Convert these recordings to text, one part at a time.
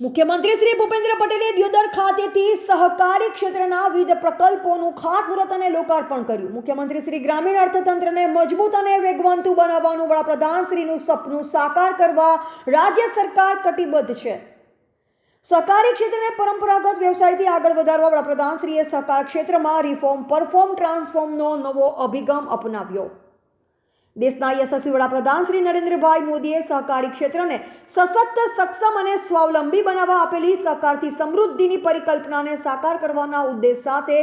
મુખ્યમંત્રી શ્રી ભૂપેન્દ્ર પટેલે દિયોદર ખાતેથી સહકારી ક્ષેત્રના વિવિધ પ્રકલ્પોનું ખાતમુહૂર્ત અને લોકાર્પણ કર્યું. મુખ્યમંત્રી શ્રી ગ્રામીણ અર્થતંત્રને મજબૂત અને વેગવંતુ બનાવવાનું વડાપ્રધાન શ્રીનું સપનું સાકાર કરવા રાજ્ય સરકાર કટિબદ્ધ છે. સહકારી ક્ષેત્રને પરંપરાગત વ્યવસાયથી આગળ વધારવા વડાપ્રધાનશ્રીએ સહકાર ક્ષેત્રમાં રિફોર્મ પરફોર્મ ટ્રાન્સફોર્મનો નવો અભિગમ અપનાવ્યો. દેશના યશસ્વી વડાપ્રધાન શ્રી નરેન્દ્રભાઈ મોદીએ સહકારી ક્ષેત્રને સશક્ત, સક્ષમ અને સ્વાવલંબી બનાવવા આપેલી સહકારથી સમૃદ્ધિની પરિકલ્પનાને સાકાર કરવાના ઉદ્દેશ સાથે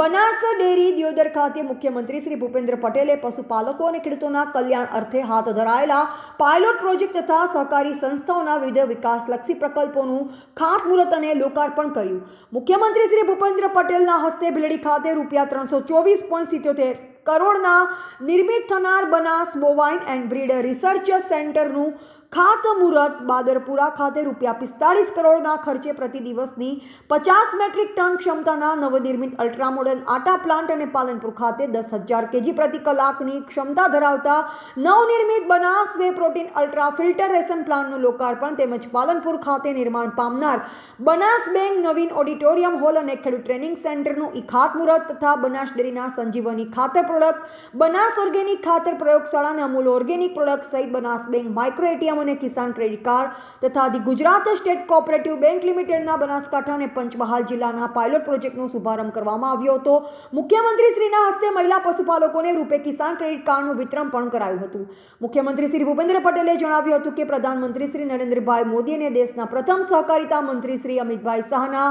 બનાસ ડેરી દિયોદર ખાતે મુખ્યમંત્રી શ્રી ભૂપેન્દ્ર પટેલે પશુપાલકો અને ખેડૂતોના કલ્યાણ અર્થે હાથ ધરાયેલા પાયલોટ પ્રોજેક્ટ તથા સહકારી સંસ્થાઓના વિવિધ વિકાસલક્ષી પ્રકલ્પોનું ખાતમુહૂર્ત અને લોકાર્પણ કર્યું. મુખ્યમંત્રી શ્રી ભૂપેન્દ્ર પટેલના હસ્તે ભીલડી ખાતે રૂપિયા ત્રણસો ચોવીસ પોઈન્ટ સિત્યોતેર કરોડના નિર્મિત થનાર Banas bovine and breeder research સેન્ટરનું ખાતમુહૂર્ત બાદરપુરા ખાતે રૂપિયા પિસ્તાળીસ કરોડના ખર્ચે પ્રતિ દિવસની પચાસ મેટ્રિક ટન ક્ષમતાના નવનિર્મિત અલ્ટ્રા મોડર્ન આટા પ્લાન્ટ અને પાલનપુર ખાતે દસ હજાર કેજી પ્રતિ કલાકની ક્ષમતા ધરાવતા નવનિર્મિત Banas whey protein ultra filtration પ્લાન્ટનું લોકાર્પણ તેમજ પાલનપુર ખાતે નિર્માણ પામનાર બનાસ બેંક નવીન ઓડિટોરિયમ હોલ અને ખેડૂત ટ્રેનિંગ સેન્ટરનું ઈ ખાતમુહૂર્ત તથા બનાસ ડેરીના સંજીવની ખાતર પ્રોડક્ટ, બનાસ ઓર્ગેનિક ખાતર પ્રયોગશાળા અને અમૂલ ઓર્ગેનિક પ્રોડક્ટ સહિત બનાસ બેંક માઇક્રો એટીએમ અને કિસાન ક્રેડિટ કાર્ડ તથા the Gujarat state cooperative bank લિમિટેડના બનાસકાંઠા અને પંચમહાલ જિલ્લાના પાયલોટ પ્રોજેક્ટનો શુભારંભ કરવામાં આવ્યો હતો. મુખ્યમંત્રી શ્રીના હસ્તે મહિલા પશુપાલકોને રૂપે કિસાન ક્રેડિટ કાર્ડનું વિતરણ પણ કરાયું હતું. મુખ્યમંત્રી શ્રી ભૂપેન્દ્ર પટેલે જણાવ્યું હતું કે પ્રધાનમંત્રી શ્રી નરેન્દ્રભાઈ મોદી અને દેશના પ્રથમ સહકારિતા મંત્રી શ્રી અમિતભાઈ શાહના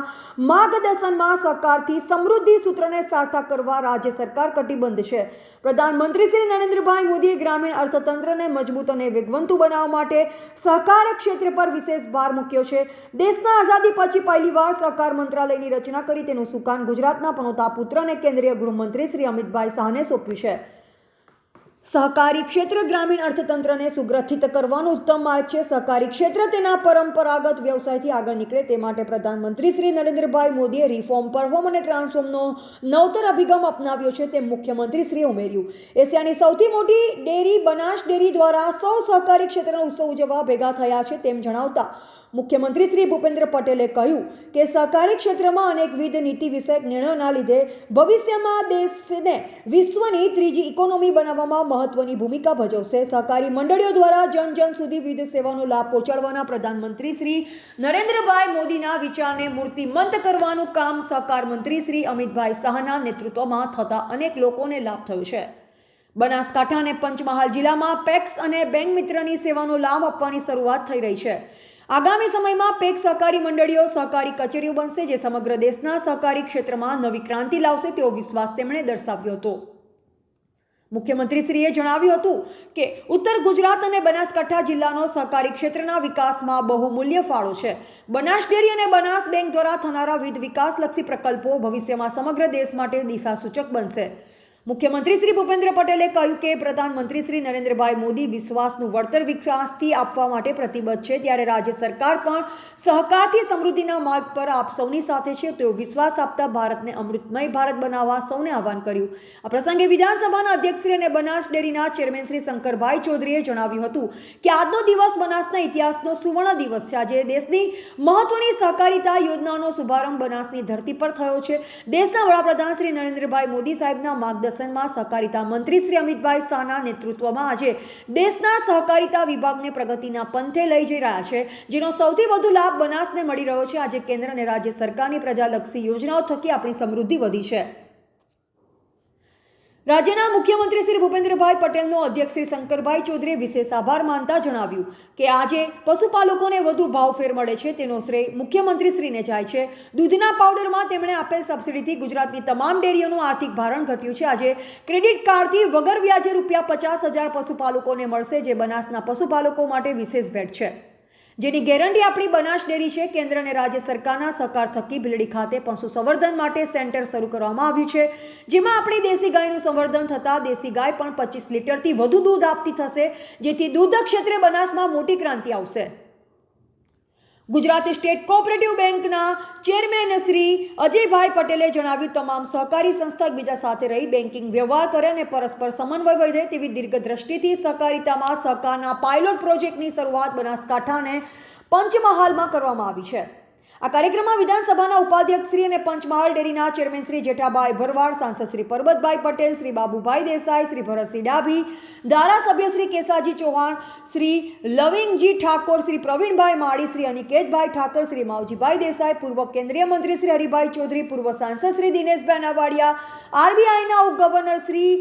માર્ગદર્શનમાં સહકારથી સમૃદ્ધિ સૂત્રને સાર્થક કરવા રાજ્ય સરકાર કટિબદ્ધ છે. પ્રધાનમંત્રી શ્રી નરેન્દ્રભાઈ મોદીએ ગ્રામીણ અર્થતંત્રને મજબૂત અને વેગવંતુ બનાવવા માટે સહકાર ક્ષેત્ર પર વિશેષ ભાર મૂક્યો છે. દેશના આઝાદી પછી પહેલીવાર સહકાર મંત્રાલયની રચના કરી તેનું સુકાન ગુજરાતના પનોતા પુત્રને કેન્દ્રીય ગૃહમંત્રી શ્રી અમિતભાઈ શાહને સોંપ્યું છે. સહકારી ક્ષેત્ર ગ્રામીણ અર્થતંત્રને સુગ્રથિત કરવાનો ઉત્તમ માર્ગ છે. સહકારી ક્ષેત્ર તેના પરંપરાગત વ્યવસાયથી આગળ નીકળે તે માટે પ્રધાનમંત્રી શ્રી નરેન્દ્રભાઈ મોદીએ રિફોર્મ પરફોર્મ અને ટ્રાન્સફોર્મનો નવતર અભિગમ અપનાવ્યો છે તેમ મુખ્યમંત્રી શ્રીએ ઉમેર્યું. એશિયાની સૌથી મોટી ડેરી, બનાસ ડેરી દ્વારા સૌ સહકારી ક્ષેત્રનો ઉત્સવ ઉજવવા ભેગા થયા છે તેમ જણાવતા મુખ્યમંત્રી શ્રી ભૂપેન્દ્ર પટેલે કહ્યું કે સહકારી ક્ષેત્રમાં અનેકવિધ નીતિ વિષયક નિર્ણયોના લીધે ભવિષ્યમાં દેશને વિશ્વની ત્રીજી ઇકોનોમી બનાવવામાં મહત્વની ભૂમિકા ભજવશે. સહકારી મંડળીઓ દ્વારા જન જન સુધી વિવિધ સેવાનો લાભ પહોંચાડવાના પ્રધાનમંત્રી શ્રી નરેન્દ્રભાઈ મોદીના વિચારને મૂર્તિમંત કરવાનું કામ સહકાર મંત્રી શ્રી અમિતભાઈ શાહના નેતૃત્વમાં થતા અનેક લોકોને લાભ થયો છે. બનાસકાંઠા અને પંચમહાલ જિલ્લામાં પેક્સ અને બેંક મિત્રની સેવાનો લાભ આપવાની શરૂઆત થઈ રહી છે. આગામી સમયમાં પેક સહકારી મંડળીઓ સહકારી કચેરીઓ બનશે જે સમગ્ર દેશના સહકારી ક્ષેત્રમાં નવી ક્રાંતિ લાવશે તેવો વિશ્વાસ તેમણે દર્શાવ્યો હતો. મુખ્યમંત્રીશ્રીએ જણાવ્યું હતું કે, ઉત્તર ગુજરાત અને બનાસકાંઠા જિલ્લાનો સહકારી ક્ષેત્રના વિકાસમાં બહુમૂલ્ય ફાળો છે. બનાસ ડેરી અને બનાસ બેંક દ્વારા થનારા વિવિધ વિકાસલક્ષી પ્રકલ્પો ભવિષ્યમાં સમગ્ર દેશ માટે દિશાસૂચક બનશે. મુખ્યમંત્રી શ્રી ભૂપેન્દ્ર પટેલે કહ્યું કે પ્રધાનમંત્રી શ્રી નરેન્દ્રભાઈ મોદી વિશ્વાસનું વળતર વિકાસથી આપવા માટે પ્રતિબદ્ધ છે. ત્યારે રાજ્ય સરકાર પણ સહકારથી સમૃદ્ધિના માર્ગ પર આપ સૌની સાથે છે. તેઓ વિશ્વાસ આપતા ભારતને અમૃતમય ભારત બનાવવા સૌને આહવાન કર્યું. આ પ્રસંગે વિધાનસભાના અધ્યક્ષશ્રી અને બનાસ ડેરીના ચેરમેન શ્રી શંકરભાઈ ચૌધરીએ જણાવ્યું હતું કે આજનો દિવસ બનાસના ઇતિહાસનો સુવર્ણ દિવસ છે. આજે દેશની મહત્વની સહકારિતા યોજનાનો શુભારંભ બનાસની ધરતી પર થયો છે. દેશના વડાપ્રધાન શ્રી નરેન્દ્રભાઈ મોદી સાહેબના માર્ગદર્શન દર્શનમાં સહકારિતા મંત્રી શ્રી અમિતભાઈ શાહના નેતૃત્વમાં આજે દેશના સહકારિતા વિભાગને પ્રગતિના પંથે લઈ જઈ રહ્યા છે, જેનો સૌથી વધુ લાભ બનાસને મળી રહ્યો છે. આજે કેન્દ્ર અને રાજ્ય સરકારની પ્રજાલક્ષી યોજનાઓ થકી આપણી સમૃદ્ધિ વધી છે. રાજ્યના મુખ્યમંત્રી શ્રી ભૂપેન્દ્રભાઈ પટેલનો અધ્યક્ષ શ્રી શંકરભાઈ ચૌધરીએ વિશેષ આભાર માનતા જણાવ્યું કે આજે પશુપાલકોને વધુ ભાવફેર મળે છે. તેનો શ્રેય મુખ્યમંત્રી શ્રીને જાય છે. દૂધના પાવડરમાં તેમણે આપેલ સબસિડીથી ગુજરાતની તમામ ડેરીઓનું આર્થિક ભારણ ઘટ્યું છે. આજે ક્રેડિટ કાર્ડથી વગર વ્યાજે રૂપિયા પચાસ હજાર પશુપાલકોને મળશે, જે બનાસના પશુપાલકો માટે વિશેષ ભેટ છે. જેની ગેરંટી આપણી બનાસ ડેરી છે, કેન્દ્ર અને રાજ્ય સરકારના સહકાર થકી ભીલડી ખાતે પશુ સંવર્ધન માટે સેન્ટર શરૂ કરવામાં આવ્યું છે. જેમાં આપણી દેશી ગાયનું સંવર્ધન થતાં દેશી ગાય પણ પચીસ લીટરથી વધુ દૂધ આપતી થશે, જેથી દૂધ ક્ષેત્રે બનાસમાં મોટી ક્રાંતિ આવશે. ગુજરાત સ્ટેટ કોઓપરેટિવ બેંકના ચેરમેન શ્રી અજયભાઈ પટેલે જણાવ્યું, તમામ સહકારી સંસ્થા એકબીજા સાથે રહી બેન્કિંગ વ્યવહાર કરે અને પરસ્પર સમન્વય વધે તેવી દીર્ઘદ્રષ્ટિથી સહકારિતામાં સહકારના પાયલોટ પ્રોજેક્ટની શરૂઆત બનાસકાંઠા અને પંચમહાલમાં કરવામાં આવી છે. આ કાર્યક્રમમાં વિધાનસભાના ઉપાધ્યક્ષ શ્રી અને પંચમહાલ ડેરીના ચેરમેન શ્રી જેઠાભાઈ ભરવાડ, સાંસદ શ્રી પરબતભાઈ પટેલ, શ્રી બાબુભાઈ દેસાઈ, શ્રી ભરતસિંહ ડાભી, ધારાસભ્ય શ્રી કેસાજી ચૌહાણ, શ્રી લવિંગજી ઠાકોર, શ્રી પ્રવીણભાઈ માળી, શ્રી અનિકેતભાઈ ઠાકર, શ્રી માવજીભાઈ દેસાઈ, પૂર્વ કેન્દ્રીય મંત્રી શ્રી હરિભાઈ ચૌધરી, પૂર્વ સાંસદ શ્રી દિનેશભાઈ નાવાડિયા, આરબીઆઈના ઉપગવર્નર શ્રી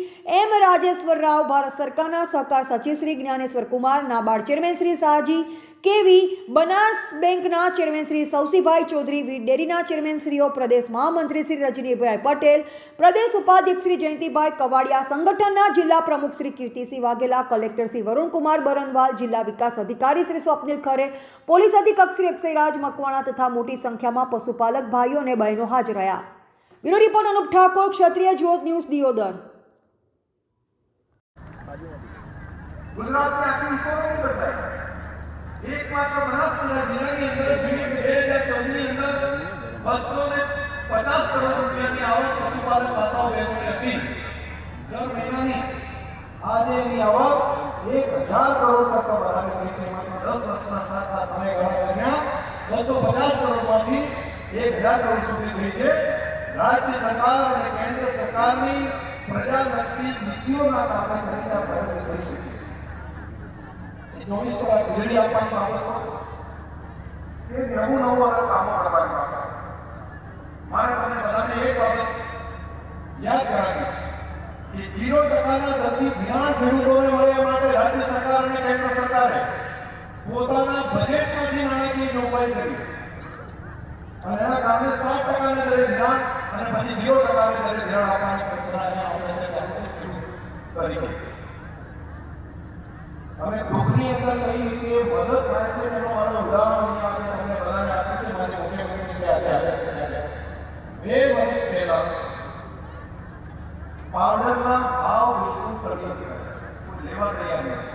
એમ રાજેશ્વર રાવ, ભારત સરકારના સહકાર સચિવ શ્રી જ્ઞાનેશ્વર કુમાર, નાબાર્ડ ચેરમેન શ્રી શાહજી કેવી બનાસ બેંકના ચેરમેન શ્રી સૌસીભાઈ ચૌધરી વીજ ડેરીના ચેરમેન શ્રીઓ, પ્રદેશ મહામંત્રી શ્રી રજનીભાઈ પટેલ, પ્રદેશ ઉપાધ્યક્ષ શ્રી જયંતિભાઈ કવાડિયા, સંગઠનના જિલ્લા પ્રમુખ શ્રી કીર્તિસિંહ વાઘેલા, કલેક્ટર શ્રી વરુણકુમાર બરનવાલ, જિલ્લા વિકાસ અધિકારી શ્રી સ્વપ્નિલ ખરે, પોલીસ અધિક્ષક શ્રી અક્ષયરાજ મકવાણા તથા મોટી સંખ્યામાં પશુપાલક ભાઈઓ અને બહેનો હાજર રહ્યા. Bureau report Anup Thakor, Kshatriya Jyot news, Deodar. ગુજરાતની આખી ઇકોનોમી બદલાઈ. એકમાત્ર બનાસકાંઠા જિલ્લાની અંદર જોઈએ બે હજાર અંદર બસો પચાસ કરોડ રૂપિયાની આવક પશુપાલક માતાઓ બહેનોને હતી દર મહિનાની આજે આવક એક હજાર કરોડ કરતા વધારે થઈ છે. માત્ર દસ વર્ષના સાતના સમયગાળા દરમિયાન બસો પચાસ કરોડમાંથી એક હજાર કરોડ સુધી થઈ છે. રાજ્ય સરકાર અને કેન્દ્ર સરકારની પ્રજાલક્ષી નીતિઓના કારણે કરીને આ પ્રગતિ કરી શકીએ એ ચોવીસ કલાક વીજળી આપવાની બાબતો કે નવું નવું અલગ કામો કરવાની બાબત મારે તમને બધાને એક બાબત યાદ કરાવી છે કે જીરો ટકાના દરથી ધિરાણ ખેડૂતોને મળે એ માટે રાજ્ય સરકાર અને કેન્દ્ર સરકારે પોતાના બજેટમાંથી નાણાકીય જોગવાઈ કરી અને એના કારણે સાત ટકાના દરે ધિરાણ અને પછી જીરો ટકાના દરે ધિરાણ આપવાની પરંપરા અહીંયા આપણે ચાલુ છે ખેડૂત તરીકે અને દુઃખની અંદર કઈ રીતે મદદ થાય છે એનો મારો ઉદાહરણ અહીંયા આજે તમને બધાને આપ્યું છે. મારી મુખ્યમંત્રી શ્રી આજે. છે બે વર્ષ પહેલા પાવડરના ભાવ બિલકુલ પડી ગયા કોઈ લેવા તૈયાર નથી.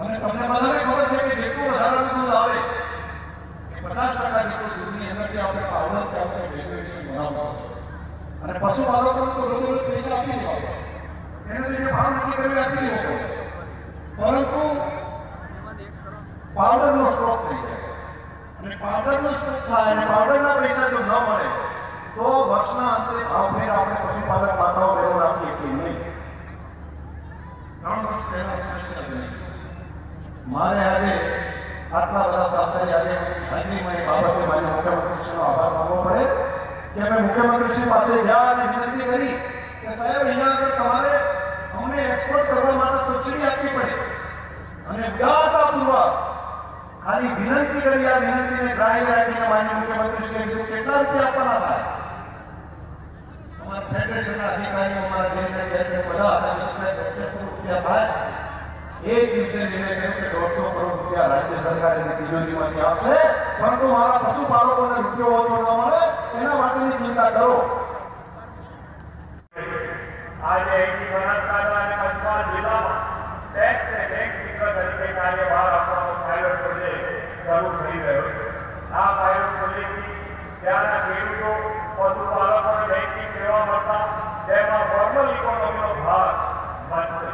અને તમને બધાને ખબર છે કે જેટલું વધારાનું દૂધ આવે પચાસ ટકા જેટલું દૂધની અંદરથી આપણે પાવડર કે આપણે વેલ્યુએશન બનાવવું અને પશુપાલકોને તો રોજ રોજ પૈસા આપી દેવા. એને જે ભાવ નક્કી કર્યો આપી દેવો. પરંતુ પાવડરનો સ્ટોક થઈ જાય. અને પાવડરનો સ્ટોક થાય અને પાવડરના પૈસા જો ન મળે, તો વર્ષના અંતે ભાવ ફેર આપણે પશુપાલક માતાઓ બહેનો રાખીએ કે નહીં? ત્રણ વર્ષ પહેલા સ્પેશિયલ નહીં. મારે આજે આટલા બધા સાથે આજે હાજરીમાં એ બાબતે મારી મુખ્યમંત્રીશ્રીનો આભાર માનવો પડે કે અમે મુખ્યમંત્રીશ્રી પાસે ગયા અને વિનંતી કરી કે સાહેબ, અહીંયા આગળ તમારે અમને એક્સપોર્ટ કરવા માટે સબસિડી આપવી પડે. અને ઉદારતાપૂર્વક ખાલી વિનંતી કરી આ વિનંતીને ગ્રાહ્ય રાખીને માન્ય મુખ્યમંત્રીશ્રીએ કીધું કેટલા રૂપિયા આપવાના થાય અમારા ફેડરેશનના અધિકારીઓ અમારા દેશના ચેરમેન બધા કરોડ રૂપિયા થાય એક દિવસે નિર્ણય કર્યો કે દોઢસો કરોડ રૂપિયા રાજ્ય સરકારે તિજોરીમાંથી આપશે, પરંતુ મારા પશુપાલકોને રૂપિયો ઓછો ન મળે, એના માટેની ચિંતા કરો. આજે અહીંથી બનાસકાંઠા અને પંચમહાલ જિલ્લામાં ટેક્સ ને બેંક મિત્ર તરીકે કાર્યભાર આપવાનો પાયલોટ પ્રોજેક્ટ શરૂ થઈ રહ્યો છે આ પાયલોટ પ્રોજેક્ટથી ત્યાંના ખેડૂતો પશુપાલકો અને બેંકિંગ સેવા મળતા તેમાં ફોર્મલ ઇકોનોમીનો ભાગ બનશે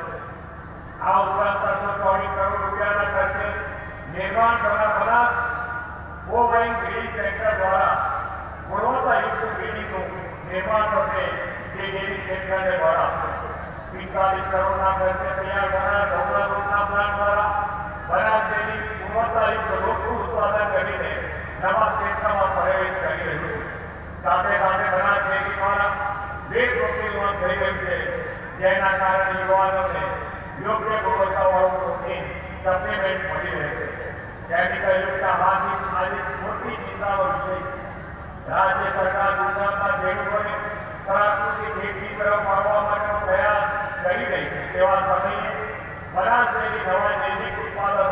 આ ઉપરાંત ત્રણસો ચોવીસ કરોડ રૂપિયાના ખર્ચે નિર્માણ કરનાર બનાસ ગોવાઇન બ્રિડિંગ સેન્ટર દ્વારા ગુણવત્તાયુક્ત બ્રિડિંગનું નિર્માણ થશે જે ડેરી ક્ષેત્રને બળ આપશે પિસ્તાલીસ કરોડના ખર્ચે તૈયાર કરાયેલ ઘઉંના લોટના પ્લાન્ટ દ્વારા બનાસ ડેરી ગુણવત્તાયુક્ત રોગનું ઉત્પાદન કરીને નવા ક્ષેત્રમાં પ્રવેશ કરી રહ્યું છે. સાથે સાથે બનાસ ડેરી દ્વારા બે પ્રોટીન થઈ રહ્યું છે. જેના કારણે યુવાનોને યોગ્ય ગુણવત્તાવાળું પ્રોટીન સપ્લિમેન્ટ મળી રહેશે કેમિકલયુક્ત હાથી આજે મોટી ચિંતાનો વિષય છે. રાજ્ય સરકાર ગુજરાતના ખેડૂતોને પ્રાકૃતિક ખેતી તરફ વાળવા માટેનો પ્રયાસ કરી રહી છે. તેવા સમયે બનાસ ડેરી નવા જૈવિક ઉત્પાદનો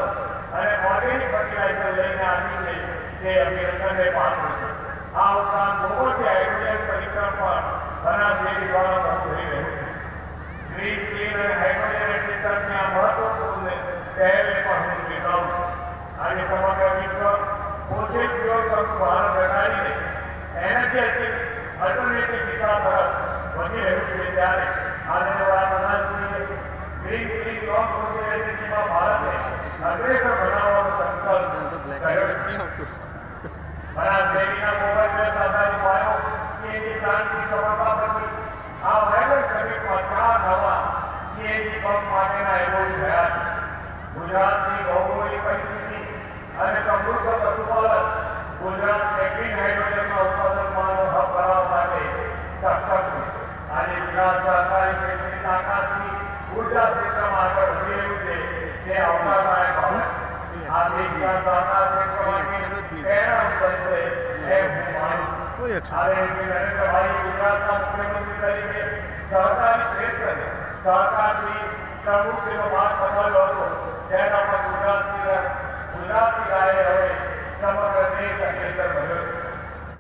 અને ઓર્ગેનિક ફર્ટિલાઇઝર લઈને આવી છે તે અભિનંદનને પાત્ર છે. આ ઉપરાંત ગોબરથી હાઇડ્રોજન પરીક્ષણ પણ બનાસ ડેરી દ્વારા શરૂ થઈ રહ્યું છે. ગ્રીન, ક્લીન અને હાઇડ્રોજન એગ્રીકલ્ચરની આ મહત્વપૂર્ણ પહેલને પણ હું બિરદાવું છું. આજે સમગ્ર વિશ્વ ફોસિલ ફ્યુઅલ પર ભારત ઘટાડીને એનર્જેટિક અલ્ટરનેટિવ દિશા તરફ વધી રહ્યું છે ત્યારે આજે વડાપ્રધાનશ્રીએ ગ્રીન ક્લીન નોન ફોસિલ એનર્જીમાં ભારતને અગ્રેસર બનાવવાનો સંકલ્પ કર્યો છે બનાસ ડેરીના મોબાઈલ બેઝ આધારિત બાયો સીએનજી પ્લાન્ટની સફળતા પછી આ વાયબ્રન્ટ સમિટમાં ચાર નવા સીએનજી પંપ માટેના એવોર્ડ થયા છે ગુજરાતની ભૌગોલિક પરિસ્થિતિ અને સમૃદ્ધ પશુપાલન ગુજરાત ક્લીન હાઇડ્રોજનના ઉત્પાદનમાં હબ બનાવવા માટે સક્ષમ છે આજે ગુજરાત સહકારી ક્ષેત્રની તાકાતથી ઊર્જા ક્ષેત્રમાં આગળ વધી રહ્યું છે. તે આવકારદાયક બાબત છે. આ દેશના સહકાર ક્ષેત્ર માટે પ્રેરણારૂપ બનશે એમ હું માનું છું. આજે શ્રી નરેન્દ્રભાઈ ગુજરાતના મુખ્યમંત્રી તરીકે સહકારી ક્ષેત્રને સહકારની સમૃદ્ધિનો માર્ગ બતાવ્યો હતો. તેના પર ગુજરાતની ગુજરાતની રાયે હવે સમગ્ર દેશ અગ્રેસર બન્યો છે.